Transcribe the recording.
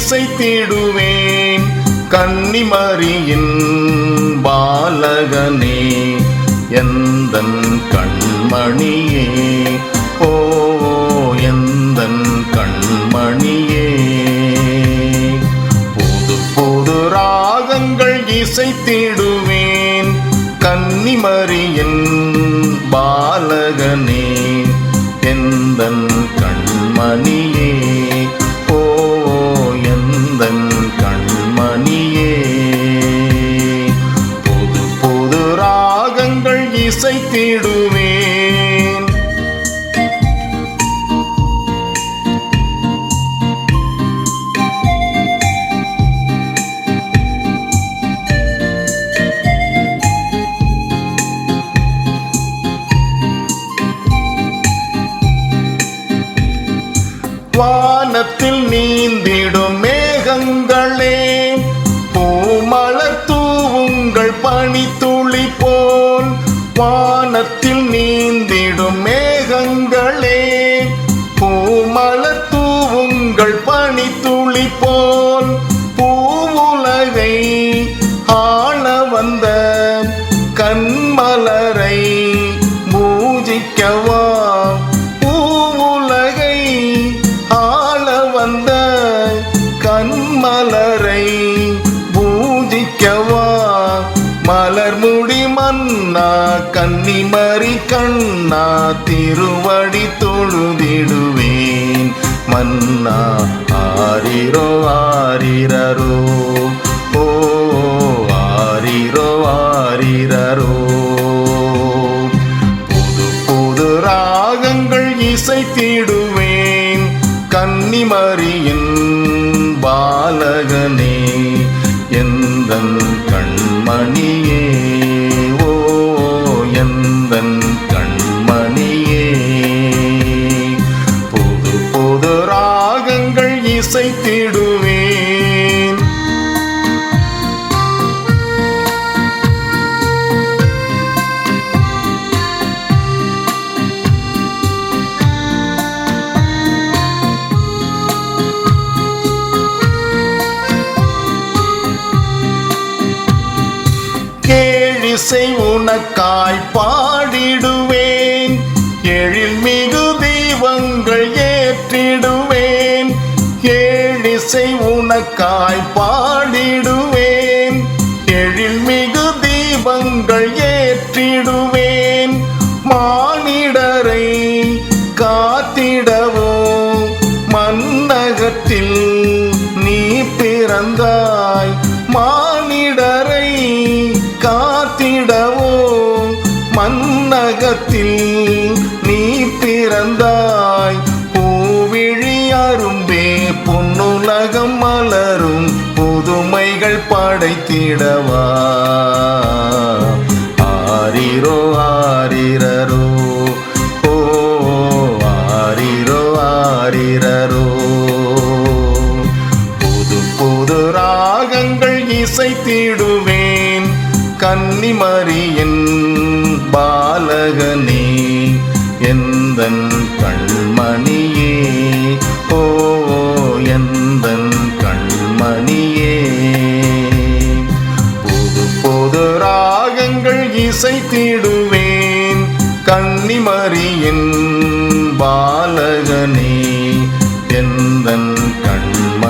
இசை தேடுவேன். கன்னிமரியின் பாலகனே எந்த கண்மணியே? ஓ எந்த கண்மணியே? புது புது ராகங்கள் இசை தேடுவேன். கன்னிமரியின் பாலகனே எந்த கண்மணி இசைத்திடுவேன். வானத்தில் நீந்திடும் மேகங்களே பூமலர் தூவுங்கள் பனி துளி போ வானத்தில் நீந்திடும் மேகங்களே பூமலர் தூவுங்கள் பனி துளி போல் பூவுலகை ஆள வந்த கண்மலர் மன்னா கன்னிமரி கண்ணா திருவடி தொழுதிடுவேன். மன்னா ஆரிரோ ஆரிரரோ. ஓ ஆரிரோ ஆரிரரோ. புது புது ராகங்கள் இசைத்திடுவேன். கன்னிமரியின் பாலகனே எந்தன் இசைத்திடுவேன். கேழிசை உனக்காய் பாடிடுவேன். எழில் மிகு தெய்வங்கள் ஏற்றிடும். இசை உனக்காய் பாடிடுவேன். எழில் மிகு தீபங்கள் ஏற்றிடுவேன். மானிடரை காத்திடவோ? மன்னகத்தில் நீ பிறந்தாய். மானிடரை காத்திடவோ? மன்னகத்தில் நீ பிறந்தாய். பூவிழி அரும் உலகம் மலரும் புதுமைகள் படைத்திடவா? ஆரிரோ ஆரிரரோ ஓ ஆரிரோ ஆரிரரோ. புது புது ராகங்கள் இசைத்திடுவேன் கன்னிமரியின் பாலகனே எந்தன் கண்மணியே? ராகங்கள் இசை தீடுவேன். கன்னிமரியின் பாலகனே எந்தன் கண்ம